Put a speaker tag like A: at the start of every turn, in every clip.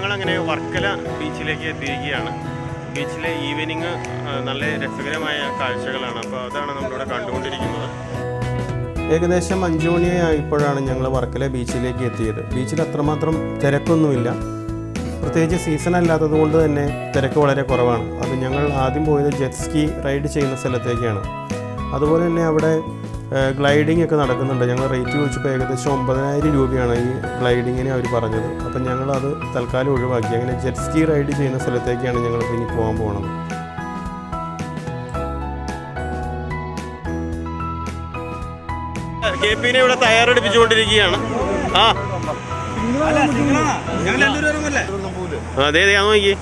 A: ഞങ്ങളങ്ങനെ വർക്കല ബീച്ചിലേക്ക് എത്തിയിരിക്കുകയാണ്. ബീച്ചിലെ ഈവനിങ് നല്ല രസകരമായ കാഴ്ചകളാണ്. അപ്പോൾ അതാണ് നമ്മളിവിടെ കണ്ടുകൊണ്ടിരിക്കുന്നത്. ഏകദേശം അഞ്ചു മണിയായപ്പോഴാണ് ഞങ്ങൾ വർക്കല ബീച്ചിലേക്ക് എത്തിയത്. ബീച്ചിൽ അത്രമാത്രം തിരക്കൊന്നുമില്ല. പ്രത്യേകിച്ച് സീസൺ അല്ലാത്തത് കൊണ്ട് തന്നെ തിരക്ക് വളരെ കുറവാണ്. അത് ഞങ്ങൾ ആദ്യം പോയത് ജെറ്റ് സ്കി റൈഡ് ചെയ്യുന്ന സ്ഥലത്തേക്കാണ്. അതുപോലെ തന്നെ അവിടെ ഗ്ലൈഡിംഗ് ഒക്കെ നടക്കുന്നുണ്ട്. ഞങ്ങൾ റേറ്റ് ചോദിച്ചപ്പോൾ ഏകദേശം ഒമ്പതിനായിരം രൂപയാണ് ഈ ഗ്ലൈഡിങ്ങിന് അവർ പറഞ്ഞത്. അപ്പം ഞങ്ങളത് അത് തൽക്കാലം ഒഴിവാക്കി. അങ്ങനെ ജെറ്റ് സ്കീ റൈഡ് ചെയ്യുന്ന സ്ഥലത്തേക്കാണ് ഞങ്ങൾ ഇനി പോകാൻ പോകുന്നത് കെ പിന്നെ ഇവിടെ തയ്യാറെടുപ്പിച്ചുകൊണ്ടിരിക്കുകയാണ്. ആ. അതെ അതെ നോക്കി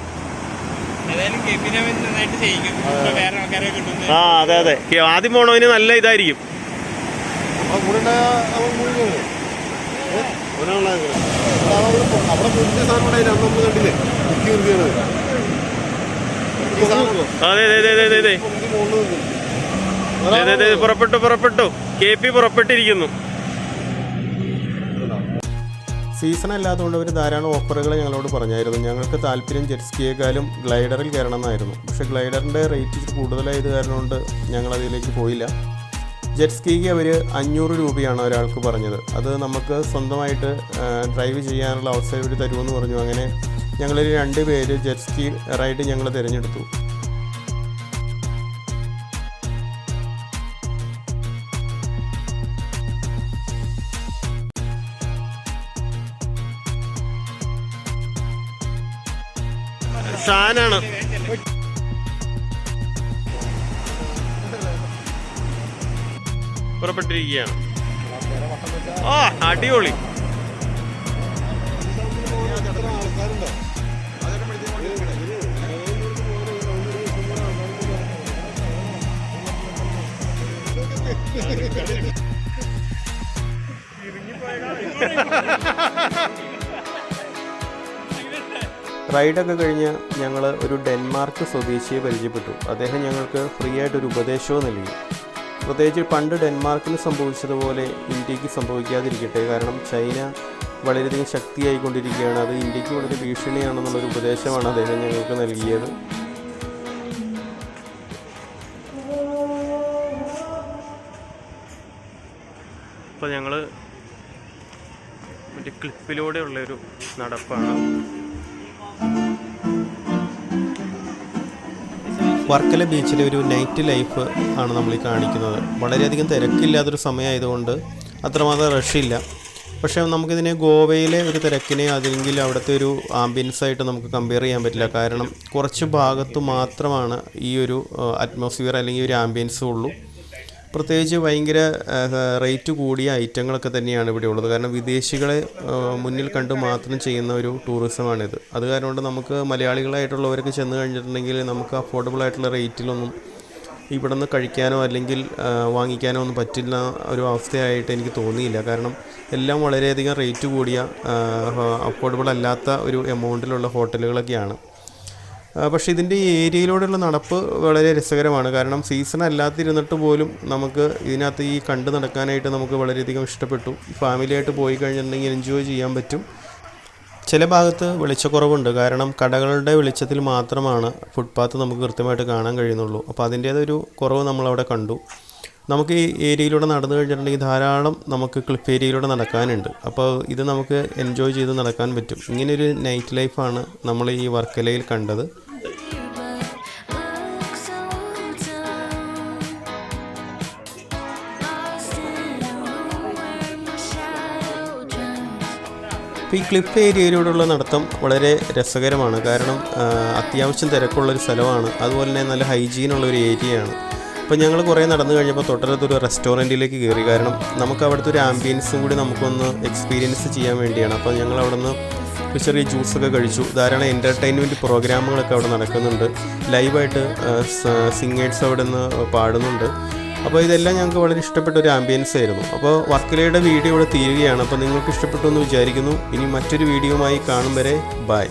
A: ആ. അതെ അതെ. ആദ്യം പോണവന് നല്ല ഇതായിരിക്കും.
B: അവിടെ പുതിയ സാധനം ഉണ്ടായില്ല അന്ന് നമ്മൾ കണ്ടില്ലേ?
A: പുറപ്പെട്ടു പുറപ്പെട്ടു. K P പുറപ്പെട്ടിരിക്കുന്നു. സീസൺ അല്ലാത്തതുകൊണ്ട് അവർ ധാരാളം ഓഫറുകൾ ഞങ്ങളോട് പറഞ്ഞായിരുന്നു. ഞങ്ങൾക്ക് താല്പര്യം ജെറ്റ് സ്കിയേക്കാളും ഗ്ലൈഡറിൽ കയറണം പക്ഷെ ഗ്ലൈഡറിന്റെ ഗ്ലൈഡറിന്റെ റേറ്റ് കൂടുതലായത് കാരണം കൊണ്ട് ഞങ്ങൾ അതിലേക്ക് പോയില്ല. ജെറ്റ് സ്കീക്ക് അവർ അഞ്ഞൂറ് രൂപയാണ് ഒരാൾക്ക് പറഞ്ഞത്. അത് നമുക്ക് സ്വന്തമായിട്ട് ഡ്രൈവ് ചെയ്യാനുള്ള അവസരം ഇവർ തരുമെന്ന് പറഞ്ഞു. അങ്ങനെ ഞങ്ങളൊരു രണ്ട് പേര് ജെറ്റ് സ്കീ റൈഡ് ഞങ്ങൾ തിരഞ്ഞെടുത്തു. ഷാനാണ് പുറപ്പെട്ടിരിക്കുകയാണ്. ആ അടിപൊളി. റൈഡൊക്കെ കഴിഞ്ഞ് ഞങ്ങൾ ഒരു ഡെൻമാർക്ക് സ്വദേശിയെ പരിചയപ്പെട്ടു. അദ്ദേഹം ഞങ്ങൾക്ക് ഫ്രീ ആയിട്ടൊരു ഉപദേശവും നൽകി. പ്രത്യേകിച്ച് പണ്ട് ഡെൻമാർക്കിന് സംഭവിച്ചതുപോലെ ഇന്ത്യയ്ക്ക് സംഭവിക്കാതിരിക്കട്ടെ. കാരണം ചൈന വളരെയധികം ശക്തിയായിക്കൊണ്ടിരിക്കുകയാണ്. അത് ഇന്ത്യയ്ക്ക് വളരെ ഭീഷണിയാണെന്നുള്ളൊരു ഉപദേശമാണ് അദ്ദേഹം ഞങ്ങൾക്ക് നൽകിയത്. ഇപ്പോൾ ഞങ്ങൾ മറ്റേ ക്ലിപ്പിലൂടെയുള്ളൊരു നടപ്പാണ്. വർക്കല ബീച്ചിലെ ഒരു നൈറ്റ് ലൈഫ് ആണ് നമ്മൾ ഈ കാണിക്കുന്നത്. വളരെയധികം തിരക്കില്ലാത്തൊരു സമയമായതുകൊണ്ട് അത്രമാത്രം റഷില്ല പക്ഷേ നമുക്കിതിനെ ഗോവയിലെ ഒരു തിരക്കിനെ അല്ലെങ്കിൽ അവിടുത്തെ ഒരു ആംബിയൻസ് ആയിട്ട് നമുക്ക് കമ്പയർ ചെയ്യാൻ പറ്റില്ല. കാരണം കുറച്ച് ഭാഗത്ത് മാത്രമാണ് ഈ ഒരു അറ്റ്മോസ്ഫിയർ അല്ലെങ്കിൽ ഒരു ആംബിയൻസ് ഉള്ളൂ. പ്രത്യേകിച്ച് ഭയങ്കര റേറ്റ് കൂടിയ ഐറ്റങ്ങളൊക്കെ തന്നെയാണ് ഇവിടെ ഉള്ളത്. കാരണം വിദേശികളെ മുന്നിൽ കണ്ട് മാത്രം ചെയ്യുന്ന ഒരു ടൂറിസമാണിത്. അത് കാരണം കൊണ്ട് നമുക്ക് മലയാളികളായിട്ടുള്ളവരൊക്കെ ചെന്ന് കഴിഞ്ഞിട്ടുണ്ടെങ്കിൽ നമുക്ക് അഫോർഡബിൾ ആയിട്ടുള്ള റേറ്റിലൊന്നും ഇവിടെ നിന്ന് കഴിക്കാനോ അല്ലെങ്കിൽ വാങ്ങിക്കാനോ ഒന്നും പറ്റില്ല ഒരു അവസ്ഥയായിട്ട് എനിക്ക് തോന്നിയില്ല. കാരണം എല്ലാം വളരെയധികം റേറ്റ് കൂടിയ അഫോർഡബിൾ അല്ലാത്ത ഒരു എമൗണ്ടിലുള്ള ഹോട്ടലുകളൊക്കെയാണ്. പക്ഷേ ഇതിന്റെ ഈ ഏരിയയിലൂടെയുള്ള നടപ്പ് വളരെ രസകരമാണ്. കാരണം സീസൺ അല്ലാതിരുന്നിട്ട് പോലും നമുക്ക് ഇതിനകത്ത് ഈ കണ്ട് നടക്കാനായിട്ട് നമുക്ക് വളരെയധികം ഇഷ്ടപ്പെട്ടു. ഫാമിലിയായിട്ട് പോയി കഴിഞ്ഞിട്ടുണ്ടെങ്കിൽ എൻജോയ് ചെയ്യാൻ പറ്റും. ചില ഭാഗത്ത് വെളിച്ചക്കുറവുണ്ട്. കാരണം കടകളുടെ വെളിച്ചത്തിൽ മാത്രമാണ് ഫുട്പാത്ത് നമുക്ക് കൃത്യമായിട്ട് കാണാൻ കഴിയുന്നുള്ളൂ. അപ്പോൾ അതിന്റേതൊരു കുറവ് നമ്മളവിടെ കണ്ടു. നമുക്ക് ഈ ഏരിയയിലൂടെ നടന്നു കഴിഞ്ഞിട്ടുണ്ടെങ്കിൽ ധാരാളം നമുക്ക് ക്ലിഫ് ഏരിയയിലൂടെ നടക്കാനുണ്ട്. അപ്പോൾ ഇത് നമുക്ക് എൻജോയ് ചെയ്ത് നടക്കാൻ പറ്റും. ഇങ്ങനെയൊരു നൈറ്റ് ലൈഫാണ് നമ്മൾ ഈ വർക്കലയിൽ കണ്ടത്. ഈ ക്ലിഫ് ഏരിയയിലൂടെയുള്ള നടത്തം വളരെ രസകരമാണ്. കാരണം അത്യാവശ്യം തിരക്കുള്ളൊരു സ്ഥലമാണ്. അതുപോലെ തന്നെ നല്ല ഹൈജീനുള്ള ഒരു ഏരിയയാണ്. അപ്പോൾ ഞങ്ങൾ കുറേ നടന്നു കഴിഞ്ഞപ്പോൾ തൊട്ടടുത്ത് ഒരു റെസ്റ്റോറന്റിലേക്ക് കയറി കാരണം നമുക്ക് അവിടുത്തെ ഒരു ആംബിയൻസും കൂടി നമുക്കൊന്ന് എക്സ്പീരിയൻസ് ചെയ്യാൻ വേണ്ടിയാണ്. അപ്പോൾ ഞങ്ങൾ അവിടെ നിന്ന് ചെറിയ ജ്യൂസൊക്കെ കഴിച്ചു. ധാരാളം എന്റർടൈൻമെന്റ് പ്രോഗ്രാമുകളൊക്കെ അവിടെ നടക്കുന്നുണ്ട്. ലൈവായിട്ട് സിംഗേഴ്സ് അവിടെ നിന്ന് പാടുന്നുണ്ട്. അപ്പോൾ ഇതെല്ലാം ഞങ്ങൾക്ക് വളരെ ഇഷ്ടപ്പെട്ട ഒരു ആംബിയൻസ് ആയിരുന്നു. അപ്പോൾ വർക്കലയുടെ വീഡിയോ ഇവിടെ തീരുകയാണ്. അപ്പോൾ നിങ്ങൾക്ക് ഇഷ്ടപ്പെട്ടു എന്ന് വിചാരിക്കുന്നു. ഇനി മറ്റൊരു വീഡിയോയുമായി കാണും വരെ. ബൈ